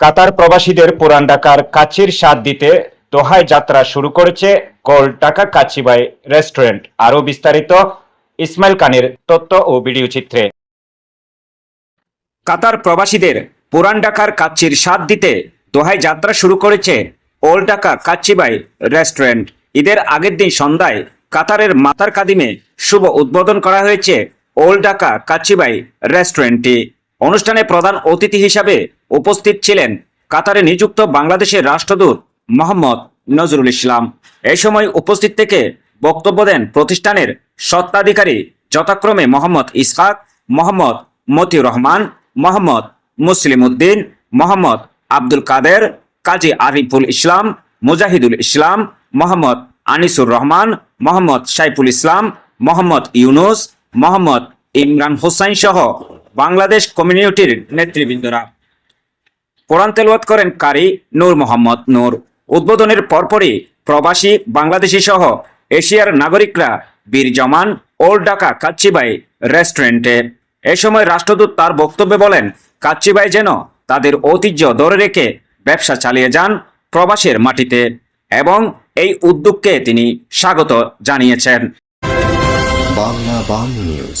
কাতার প্রবাসীদের পুরান ঢাকার কাচির স্বাদ দিতে দোহায় যাত্রা শুরু করেছে গোল্ড টাকা কাচিবাই রেস্টুরেন্ট। আরও বিস্তারিত ইসমাইল কানের তথ্য ও ভিডিও চিত্রে। কাতার প্রবাসীদের পুরান ঢাকার কাচ্চির স্বাদ দিতে দোহায় যাত্রা শুরু করেছে ওল ঢাকা কাচ্চিবাই রেস্টুরেন্ট। ঈদের আগের দিন সন্ধ্যায় কাতারের মাতার কাদিমে শুভ উদ্বোধন করা হয়েছে ওল ঢাকা কাচ্চিবাই রেস্টুরেন্টটি। অনুষ্ঠানে প্রধান অতিথি হিসাবে উপস্থিত ছিলেন কাতারে নিযুক্ত বাংলাদেশের রাষ্ট্রদূত মোহাম্মদ নজরুল ইসলাম। এই সময় উপস্থিত থেকে বক্তব্য দেন প্রতিষ্ঠানের সত্ত্বাধিকারী যথাক্রমে মোহাম্মদ ইসহাক, মোহাম্মদ মতিউর রহমান, মোহাম্মদ মুসলিম উদ্দিন, মোহাম্মদ আব্দুল কাদের, কাজী আরিফুল ইসলাম, মুজাহিদুল ইসলাম, মোহাম্মদ আনিসুর রহমান, মোহাম্মদ সাইফুল ইসলাম, মোহাম্মদ ইউনুস, মোহাম্মদ ইমরান হোসাইন সহ বাংলাদেশ কমিউনিটির নেতৃবৃন্দরা। কোরআন তেলওয়াত করেন কারি নূর মোহাম্মদ নূর। উদ্বোধনের পরপরই প্রবাসী বাংলাদেশি সহ এশিয়ার নাগরিকরা বীর জমান ওল্ড ঢাকা কাচ্চিবাই রেস্টুরেন্টে। এ সময় রাষ্ট্রদূত তার বক্তব্যে বলেন, কাচ্চিবাই যেন তাদের ঐতিহ্য ধরে রেখে ব্যবসা চালিয়ে যান প্রবাসের মাটিতে এবং এই উদ্যোগকে তিনি স্বাগত জানিয়েছেন। বাংলা বাংলা নিউজ।